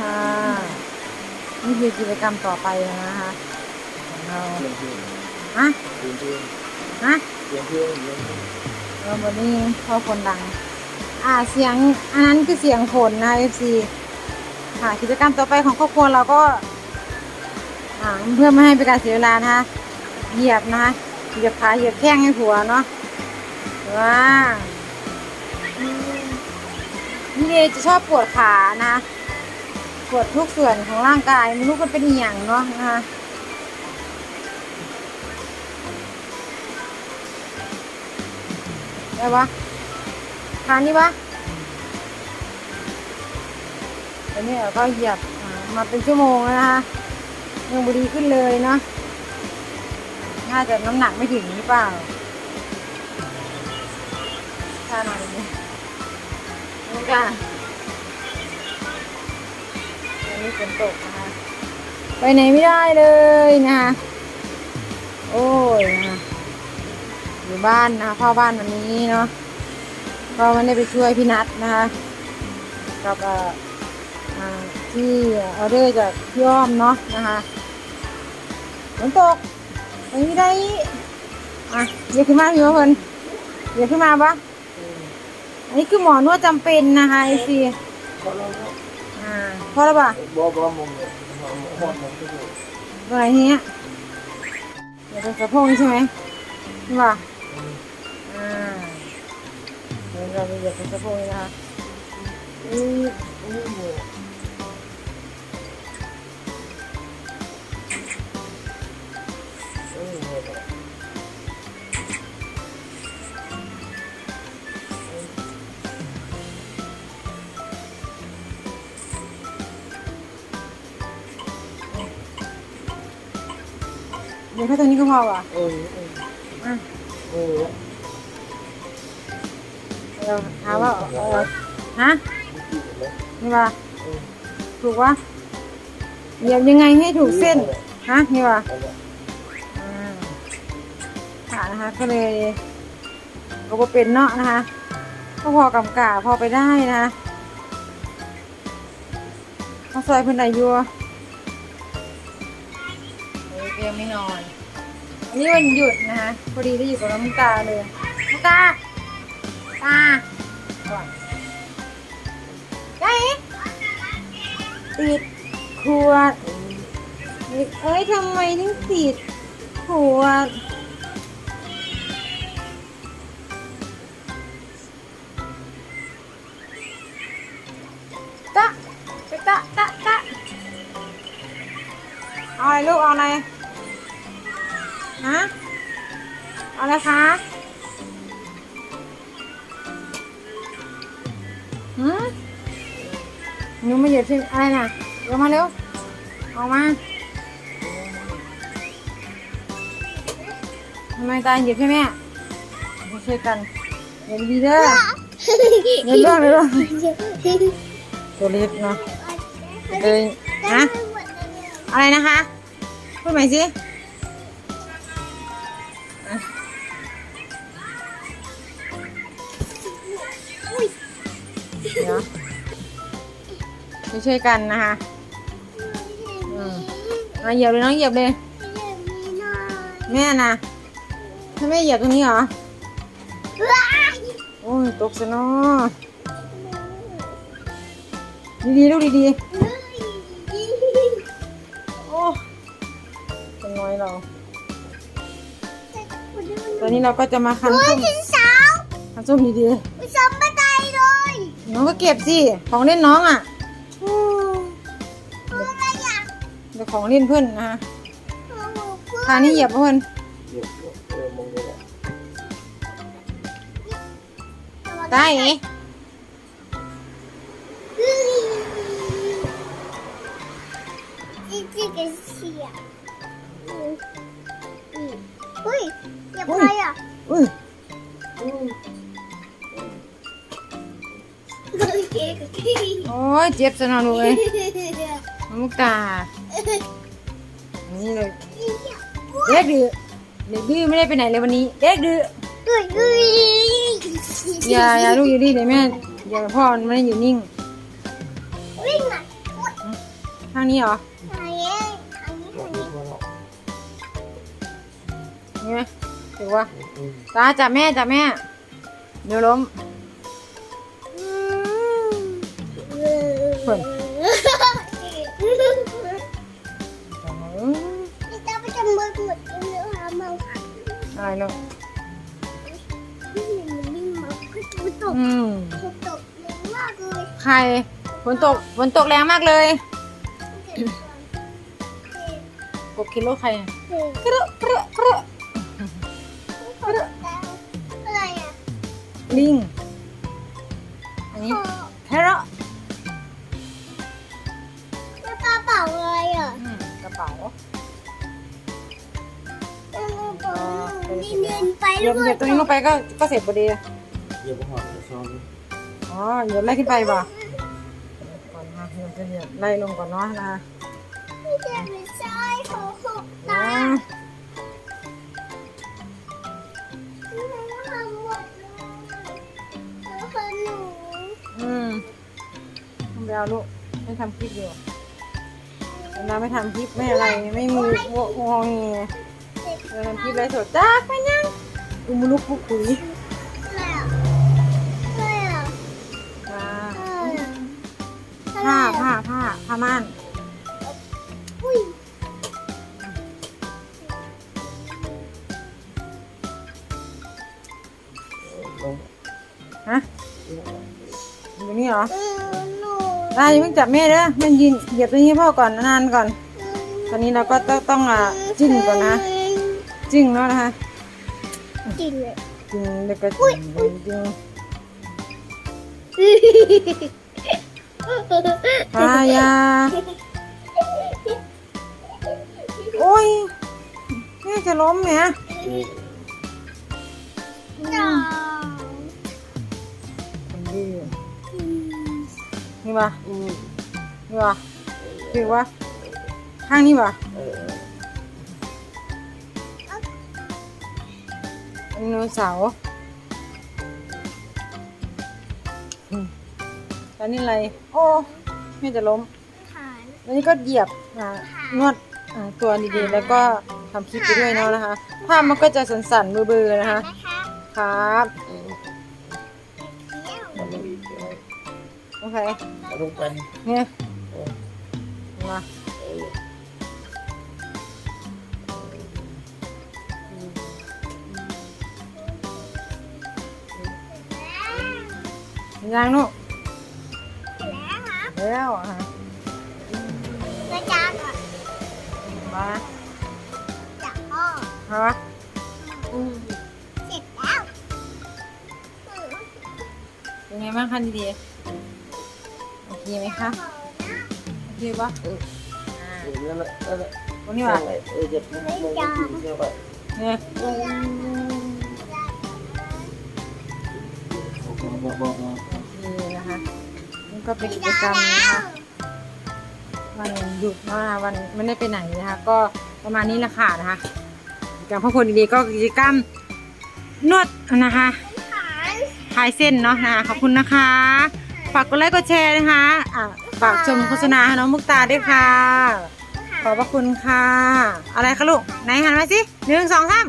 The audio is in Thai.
ค่ะ นี่คือกิจกรรมต่อไปนะคะของเราเสียงเพลงฮะเสียงเพลงฮะเสียงเพลงเสียงเพลงเออวันนี้พ่อคนดัง อ่าเสียงอันนั้นคือเสียงฝนนะ FC ค่ะกิจกรรมต่อไปของครอบครัวเราก็อ่าเพื่อไม่ให้เป็นการเสียเวลานะคะเหยียบนะคะเหยียบขาเหยียบแข้งให้ผัวเนาะว้าอืมนี่เลยจะชอบปวดขานะ ปวดทุกส่วนของร่างกายไม่รู้มันเป็นอย่างเนาะนะคะได้ปะทานนี่ปะอันนี้เราก็เหยียบมาเป็นชั่วโมงแล้วนะคะยังบุดีขึ้นเลยเนาะน่าจะน้ำหนักไม่ถึงนี้เปล่าทานหน่อยนี่ค่ะ นี้ฝนตกนะคะไปไหนไม่ได้เลยนะคะโอ้ยนะคะอยู่บ้านนะคะพ่อบ้านวันนี้เนาะก็ไมันได้ไปช่วยพี่นัทนะคะกับเอ่ออ่าที่ออเดอร์จากพี่อ้อมเนาะนะคะฝนตกไปไม่ได้อะเดี๋ยขึ้นมาพี่ว่าเพิ่นเดี๋ยขึ้นมาปะอันนี้คือหมอนวดจำเป็นนะคะไอซีเขาเราก็ อ่าพอแล้วปะบอกว่ามงเนี่ยหอดมงก็คือตรงไรเนี้ยเดี๋ยวเป็นสะโพกใช่ไหมนี่ป่ะอ่าเดี๋ยวเราจะเหยียบเป็นสะโพกนี่นะคะอืออือหมู เดี๋ยวแค่ตรงนี้ก็พอว่ะเออเอออะเออเดี๋ยวหาว่าเออฮะไม่กินเลยนี่ป่ะเออถูกวะเหยียบยังไงให้ถูกเส้นฮะนี่ป่ะเอาละอ่าค่ะนะคะก็เลยก็บ่เป็นเนาะนะคะก็พอกำกาพอไปได้นะคะพอซอยเพิ่นได้อยู่เฮ้ย ไม่นอนอันนี้วันหยุดนะคะพอดีได้อยู่กับน้องตาเลยมุกตาตาก่อนได้ติดขวดเอ้ยทำไมถึงติดขวดตะตะตะตะเอาอะไรลูกเอาอะไร ฮะเอาอะไรคะหืมหนูมาเหยียบที่อะไรนะเร็วมาเร็วออกมาทำไมตาเหยียบใช่ไหมมาช่วยกันเหยียบดีเด้อเหยียบเรื่องเลยเด้อตัวเล็กเนาะเลยฮะอะไรนะคะพูดใหม่สิ เดี๋ยวช่วยๆกันนะคะอืมมาเหยียบเลยน้องเหยียบเลย แม่นะถ้าแม่เหยียบตรงนี้เหรอ โอ้ยตกซะเนาะดีๆลูกดีๆ โอ้เป็นน้อยเรา ตอนนี้เราก็จะมาคันส้มคันส้มดีๆ น้องก็เก็บสิ ของเล่นน้องอ่ะเดี๋ยวของเล่นเพื่อนนะคะทางนี้เหยียบเพื่อน เดี๋ยวเออมงเลยแหละ ได้เอ๋ 这个小，嗯嗯，喂，也拍呀， อุ้ โอ้ยเจ็บซะหน่อยลูกเอ้ยมุกตานี่เลยเด็กดื้อเด็กดื้อไม่ได้ไปไหนเลยวันนี้เด็กดื้อ，อย่าอย่าลูกอยู่ดีเดี๋ยวแม่อย่าพ่อมันไม่ได้อยู่นิ่งวิ่งอะอืมทางนี้เหรอนนี้อันนี้เราอันดูนี้ว่าเรานี่ไหมถือว่าตาจับแม่จับแม่เดี๋ยวล้ม เปิดนี่จะไปจำมือหมดเลยค่ะเมาค่ะอะไรลูกนี่มันนิ่งมากคือฝนตกอืมฝนตกแรงมากเลยใครฝนตกฝนตกแรงมากเลยกบคิดลูกใครเนี่ยกระกระกระอะไรอะลิงอันนี้แครอทแล้ว กระเป๋าอะไรอะอืมกระเป๋าดินเดินไปเหยียบเหยียบตรงนี้ลงไปก็ก็เสร็จพอดี เหยียบหัวจะซ้อมอ๋อเหยียบไล่ขึ้นไปป่ะก่อนนะเหยียบจะเหยียบไล่ลงก่อนเนาะนะไม่ใช่ไม่ใช่ของหกอ่าตาไม่ได้ทำหมดเลยแล้วคนหนูอืมทำไปเอาลูกไม่ทำคลิปอยู่ เวลาไม่ทำคลิปไม่อะไรไม่มีโวงองเงเราทำคลิปไรสดจ้าไปยังอุมลุกปุกคุยอะไรอะอะไรอะจ้าอะไรผ้าอะผ้าผ้าผ้าม่านอุ้ยลงฮะอยู่นี่เหรอ เออหนูได้อย่าเพิ่งจับแม่เด้อแม่ยืนเหยียบตรงนี้ให้พ่อก่อนนานๆก่อน ตอนนี้เราก็ต้องต้องอะจิ้งก่อนนะ จิ้งแล้วนะคะจริงเลยจิ้งแล้วก็จิ้งจิ้งพายาโอ้ยแม่จะล้มเนี่ย นี่ปะอืมนี่ปะถือว่าข้างนี้ปะเออไดโนเสาร์อืมแล้วนี่อะไร โอ้แม่จะล้มฐานแล้วนี่ก็เหยียบอ่านวดอ่าตัวดีๆ แล้วก็ทำคลิปไปด้วยเนาะนะคะ ภาพมันก็จะสั่นๆเบลอๆนะคะนะคะ ครับ โอเคเอาลงไปเนี่ยเออมาเออยังลูกแล้วค่ะแล้วอะฮะกระจาก่อนมาจากพ่อฮะอืมเสร็จแล้วอืมเป็นไงบ้างคะดีๆ โอเคไหมคะโอเคปะเอออ่าเออนั่นแหละนั่นแหละวันนี้ว่ะเออจะมองไม่ถึงใช่ปะเนี่ยบอกบอกบอกโอเคนะคะนี่ก็เป็นกิจกรรมนะคะวันหยุดเนาะนะคะวันไม่ได้ไปไหนนะคะ ก็ประมาณนี้แหละค่ะนะคะกิจกรรมครอบครัวดีๆก็กิจกรรมนวดนะคะฐานคลายเส้นเนาะนะคะขอบคุณนะคะ ฝากกดไลค์กดแชร์นะคะอะฝากชมโฆษณาให้น้องมุกตาด้วยค่ะ ขอบพระคุณค่ะ อะไรคะลูก ไหนหันมาสิหนึ่งสองสาม